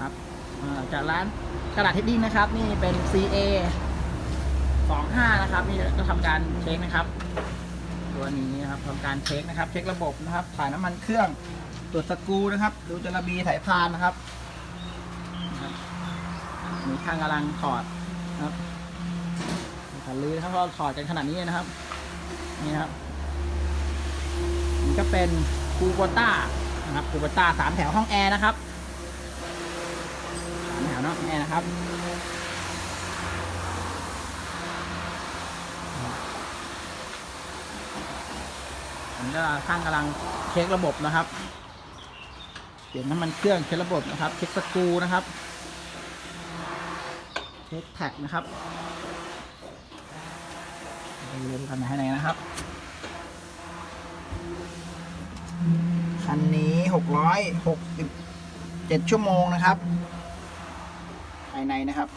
ครับจากร้านกระดาษเทดดิ้งนะครับ นี่เป็น CA 25 นะครับ นี่ก็ทำการเช็คนะครับ ตัวนี้นะครับทำการเช็คนะครับ เช็คระบบนะครับ ถ่ายน้ำมันเครื่องตรวจสกูนะครับ ดูจระบีสายพานนะครับมีช่างกำลังถอดนะครับถอดลื้อนะครับเราถอดกันขนาดนี้นะครับ นี่ครับนี่ก็เป็นคูโบต้านะครับคูโบต้าสามแถวห้องแอร์นะครับ เนาะห้องแอนะครับผมก็ช่างกำลังเช็คระบบนะครับเปลี่ยนน้ำมันเครื่องเช็คระบบนะครับ เช็คสกรูนะครับ เช็คแท็กนะครับดูกันไหนไหนนะครับ คันนี้หกร้อยหกสิบเจ็ดชั่วโมงนะครับ ภายในนะครับ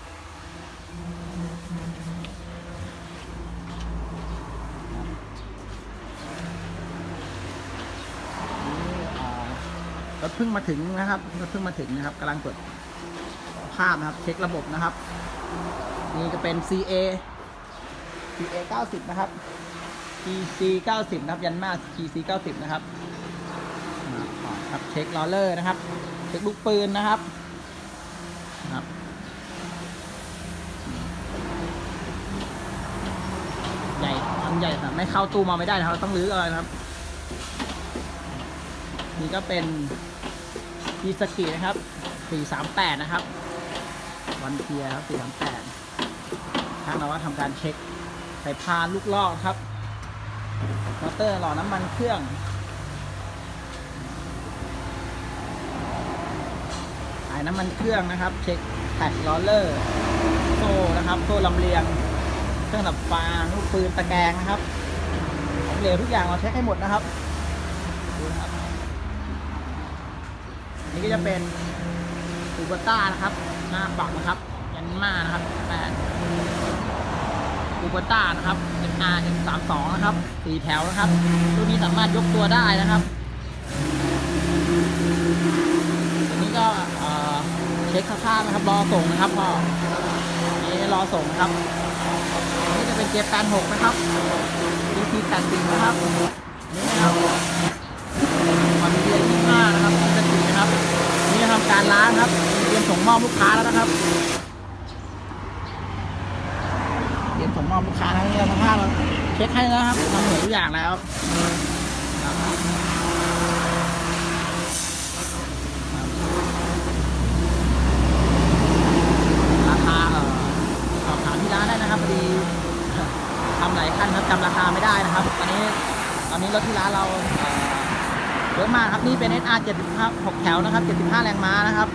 รถเพิ่งมาถึงนะครับ รถเพิ่งมาถึงนะครับกำลังตรวจภาพนะครับ เช็คระบบนะครับ นี่จะเป็น CA CA 90 นะครับ GC 90 นะครับ ยันมา GC 90 นะครับครับเช็คลอเลอร์นะครับ เช็คลูกปืนนะครับใันใหญ่แต่ไม่เข้าตู้มาไม่ได้นะครับเราต้องรื้อเอานะครับ นี่ก็เป็นอีสกินะครับ 438 นะครับ วันเทียครับ 438ทางเราก็ทำการเช็คสายพานลูกลอกครับมอเตอร์หล่อน้ำมันเครื่องสายน้ำมันเครื่องนะครับ เช็คแท็กลอเลอร์ โซ่นะครับ โซ่ลำเลียง เครื่องดับฟางลูกปืนตะแกรงนะครับของเหลวทุกอย่างเราเช็คให้หมดนะครับดูนะครับ นี่ก็จะเป็นคูเบต้านะครับ หน้าปักนะครับ ยันมานะครับแปดคูเบต้านะครับ R M 3 2นะครับสี่แถวนะครับตัวนี้สามารถยกตัวได้นะครับตัวนี้ก็เอ่อเช็คค่าๆนะครับ รอส่งนะครับพ่อนี่รอส่งนะครับ อันนี้จะเป็นเจแปนหกนะครับ DT แปดสิบนะครับนี่นะครับวันเกียยี่ห้านะครับจะติดนะครับ นี่ทำการล้างครับเตรียมส่งมอบลูกค้าแล้วนะครับเตรียมส่งมอบลูกค้าแล้วนี่เราสภาพเราเช็คให้แล้วครับทำเหมือนทุกอย่างแล้วครับราคาเอ่อสอบถามที่ร้านได้นะครับพอดี ทำหลายขั้นครับจำราคาไม่ได้ นะครับตอนนี้ตอนนี้รถที่ร้านเราเอ่อเยอะมากครับนี่เป็น SR 75 6แถวนะครับ75 แรงม้านะครับ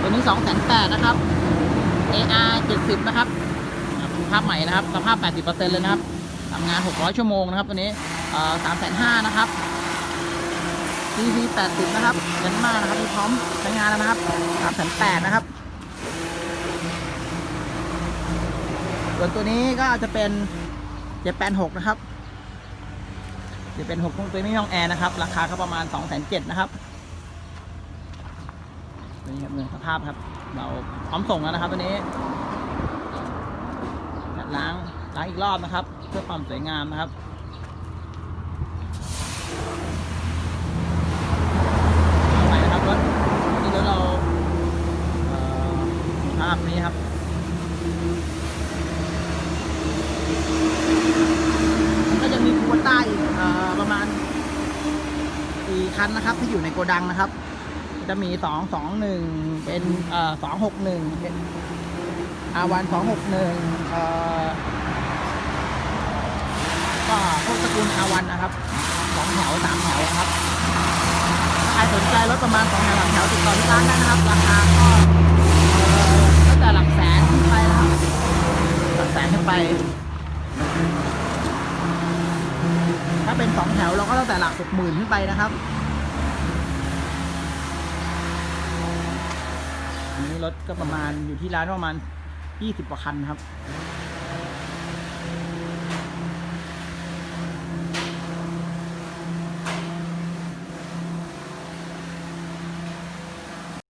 ตัวนี้2 8 0 0นะครับ AR 70 นะครับดูภาพใหม่นะครับสภาพ 80%เลยนะครับทำงาน 600 ชั่วโมงนะครับตัวนี้3,500นะครับ CC 80 นะครับยันมากนะครับมีพร้อมใช้งานแล้วนะครับ3,800นะครับส่วนตัวนี้ก็จะเป็น จ็ดแปน6นะครับจะเป็น6ตัวไม่มีห้องแอร์นะครับ ราคาก็ประมาณสองแสนะครับตัวนี้ครับเงินสภาพครับ เราพร้อมส่งแล้วนะครับตัวนี้ล้างล้างอีกรอบนะครับ เพื่อความสวยงามนะครับไปนะครับรถนี่รถเราเอ่อภาพนี้ครับ ก็จะมีคูเปต้าอีกเอ่อประมาณสี่ คันนะครับ ที่อยู่ในโกดังนะครับ จะมีสองสองหนึ่งเป็นเอ่อสองหกหนึ่งเป็นอาวันสองหกหนึ่งเอ่อก็พวกตระกูลอาวันนะครับสองแถวสามแถวนะครับถ้าใครสนใจรถประมาณสองแถวสามแถวติดต่อที่ร้านได้นะครับ ราคาก็ตั้งแต่หลักแสนขึ้นไปนะครับหลักแสนขึ้นไป ถ้าเป็นสองแถวเราก็ตั้งแต่หลักหกหมื่นขึ้นไปนะครับ นี้รถก็ประมาณอยู่ที่ร้านประมาณยี่สิบกว่าคันครับ